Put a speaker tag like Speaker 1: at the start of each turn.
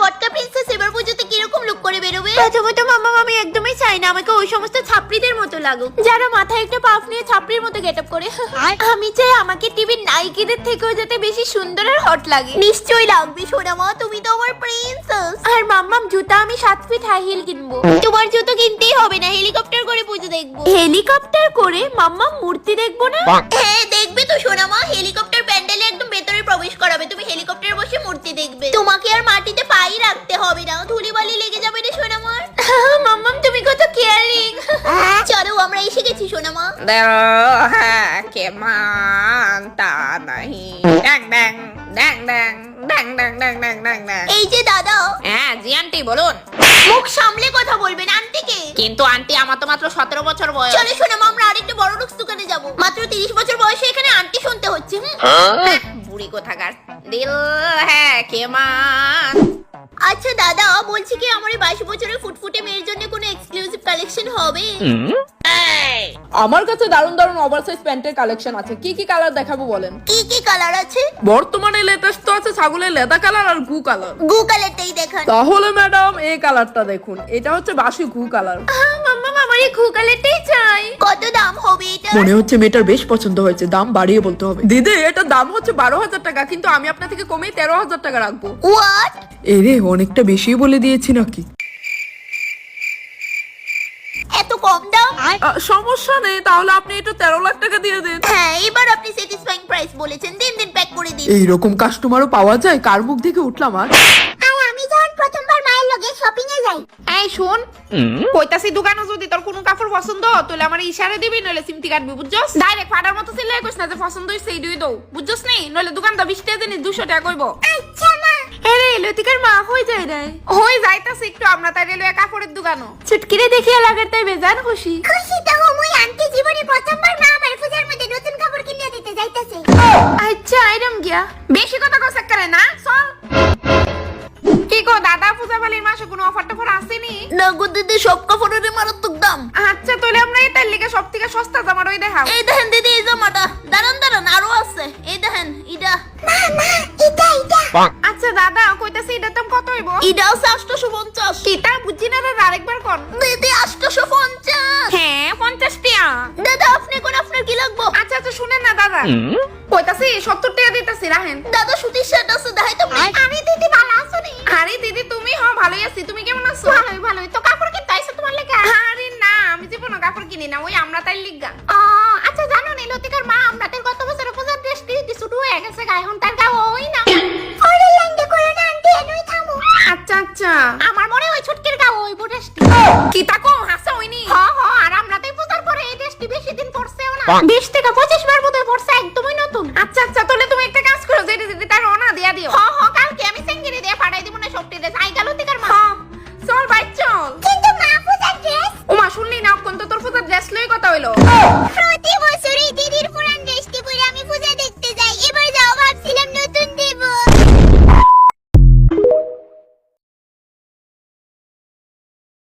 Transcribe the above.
Speaker 1: পটকা প্রিন্সেস এবার পুজোতে কীরকম লুক করে বেরোবে?
Speaker 2: প্রথমত মামা আমি একদমই চাই না আমাকে ওই সমস্ত ছাপড়িদের মতো লাগুক। যারা মাথায় একটা পাফ নিয়ে ছাপড়ির মতো গেট করে। আমি চাই আমাকে টিভির নায়িকাদের থেকেও যাতে বেশি সুন্দর আর হট লাগে।
Speaker 1: নিশ্চয়ই লাগবে সোনামা তুমি তো আমার প্রিন্সেস
Speaker 2: আর মাম্মাম জুতা আমি সাত ফিট হাই হিল কিনবো।
Speaker 1: তোমার জুতো কিনতেই হবে না হেলিকপ্টার করে পুজো দেখব।
Speaker 2: হেলিকপ্টার করে মাম্মাম মূর্তি দেখব না?
Speaker 1: হ্যাঁ দেখবে তো সোনামা হেলিকপ্টার এই যে দাদা।
Speaker 3: হ্যাঁ জি আন্টি বলুন।
Speaker 1: মুখ সামলে কথা বলবেন আন্টিকে।
Speaker 3: কিন্তু আন্টি আমার তো মাত্র সতেরো বছর বয়স।
Speaker 1: চলো সোনামা আমরা আরেকটা বড় লুকস দোকানে যাব। মাত্র তিরিশ বছর বয়সে এখানে আন্টি শুনতে হচ্ছে হুম।
Speaker 3: হ্যাঁ, বুড়ি কোথাকার। দিল হ্যাঁ কে মান
Speaker 1: আচ্ছা দাদা বলছি কি আমার এই বাইশ বছরের ফুটফুটে মেয়ের জন্য কোনো এক্সক্লুসিভ কালেকশন হবে?
Speaker 4: আমার কাছে দারুণ দারুণ ওভারসাইজ প্যান্টের কালেকশন আছে। কি কি কালার দেখাবো বলেন?
Speaker 1: কি কি কালার আছে?
Speaker 4: বর্তমানে লেটেস্ট তো আছে ছাগলের লেদা কালার আর ঘু কালার
Speaker 1: গু কালারটাই দেখান।
Speaker 4: তাহলে ম্যাডাম এই কালারটা দেখুন। এটা হচ্ছে বাসি ঘু কালার
Speaker 2: আমার এই চাই।
Speaker 1: কত দাম হবে এটা?
Speaker 4: মনে হচ্ছে মেয়েটার বেশ পছন্দ হয়েছে। দাম বাড়িয়ে বলতে হবে। দিদি এটা দাম হচ্ছে বারো হাজার টাকা কিন্তু আমি আপনার থেকে কমে তেরো হাজার টাকা রাখব।
Speaker 1: হোয়াট
Speaker 4: এরে অনেকটা বেশি বলে দিয়েছি নাকি?
Speaker 1: কম দাম
Speaker 4: সমস্যা নেই তাহলে আপনি একটু তেরো লাখ টাকা দিয়ে দিন।
Speaker 1: হ্যাঁ এবার আপনি স্যাটিসফাইং প্রাইস বলেছেন দিন দিন প্যাক করে দিন।
Speaker 4: এইরকম কাস্টমারও পাওয়া যায় কার মুখ দেখে উঠলাম আর?
Speaker 1: আর আমি যখন প্রথমবার মায়ের লগে শপিং এ যাই।
Speaker 3: এই শুন কইতাছি দোকানে যদি তোর কোনো কাপড় পছন্দ তাহলে আমার ইশারা দিবি নইলে সিমটি কাটবি বুঝছস? ডাইরেক্ট ফাটার মতো সিলাই কইস না যে পছন্দ হইছে এই দুই দৌ। বুঝছস নেই নইলে দোকানটা বিশ টাকা টাকা কইবো।
Speaker 1: আচ্ছা মা
Speaker 2: লতিকার মা হয়ে যায় রে।
Speaker 3: হই যাইতাছে একটু আমরা তাই রেলওয়ে কাপড়ের দোকানও।
Speaker 2: চুটকিরে দেখিয়ে লাগার তাই বেজান খুশি।
Speaker 1: খুশি তো হমুই আন্টি জীবনে প্রথমবার মা আমার পূজার মধ্যে নতুন কাপড় কিনে দিতে যাইতাছে।
Speaker 2: আচ্ছা আইরাম গিয়া।
Speaker 3: বেশি কথা কসে করে না চল। কি গো দাদা পূজা বালির মাসে কোনো অফার টফার আসেনি?
Speaker 1: না গো দিদি সব কাপড়ের মারাত্মক দাম।
Speaker 3: আচ্ছা তাহলে আমরা এটার লিগে সব থেকে সস্তা জামার ওই দেখাও।
Speaker 1: এই দেখেন দিদি এই জামাটা। দাঁড়ান দাঁড়ান আরও আছে। এই দেখেন ইডা। মা মা এটা এটা
Speaker 3: আচ্ছা দাদা কইতাছি এটার দাম কত হইব?
Speaker 1: ইডা আছে আটশোশো পঞ্চাশ
Speaker 3: কিতা বুঝছি না দাদা আরেকবার কোন।
Speaker 1: দিদি আটশোশো পঞ্চাশ
Speaker 3: হ্যাঁ পঞ্চাশ টিয়া।
Speaker 1: দাদা আপনি কোন আপনার কি লাগবো?
Speaker 3: আচ্ছা আচ্ছা শুনেন না দাদা। কইতাছি সত্তর টাকা দিতেছি রাহেন
Speaker 1: দাদা সুতির শার্ট আছে দেখাই তো আরে দিদি ভালো আছো নি?
Speaker 3: আরে দিদি তুমি হ ভালোই আছি। তুমি কেমন আছো?
Speaker 1: ভালোই ভালোই। তো কাপড় কিনতে আইছো তোমার লেগা?
Speaker 3: আরে না আমি জীবনে কাপড় কিনি না ওই আমরা তাই লিগা।
Speaker 1: আচ্ছা
Speaker 3: আচ্ছা
Speaker 1: আমার মনে হয় ছুটকির গাও ওই ড্রেসটি
Speaker 3: কি তাকো হাসা হইনি
Speaker 1: হ হ আর আমরা তাই পূজার পরে এই ড্রেসটি বেশি দিন পরছেও না। বিশ থেকে পঁচিশ বার বোধহয় পরছে একদমই নতুন।
Speaker 3: আচ্ছা আচ্ছা তাহলে তুমি একটা কাজ করো যেটা যেটা তার অনা দিয়া দিও।
Speaker 1: হ হ কালকে আমি সেঙ্গিরি দিয়ে পাঠাই দিব না সবটি ড্রেস আই গেল লতিকার মা।
Speaker 3: চল ভাই চল।
Speaker 1: কিন্তু মা পূজার ড্রেস
Speaker 3: ওমা শুনলি না কোন তো তোর ফুটার ড্রেস লই কথা হইল।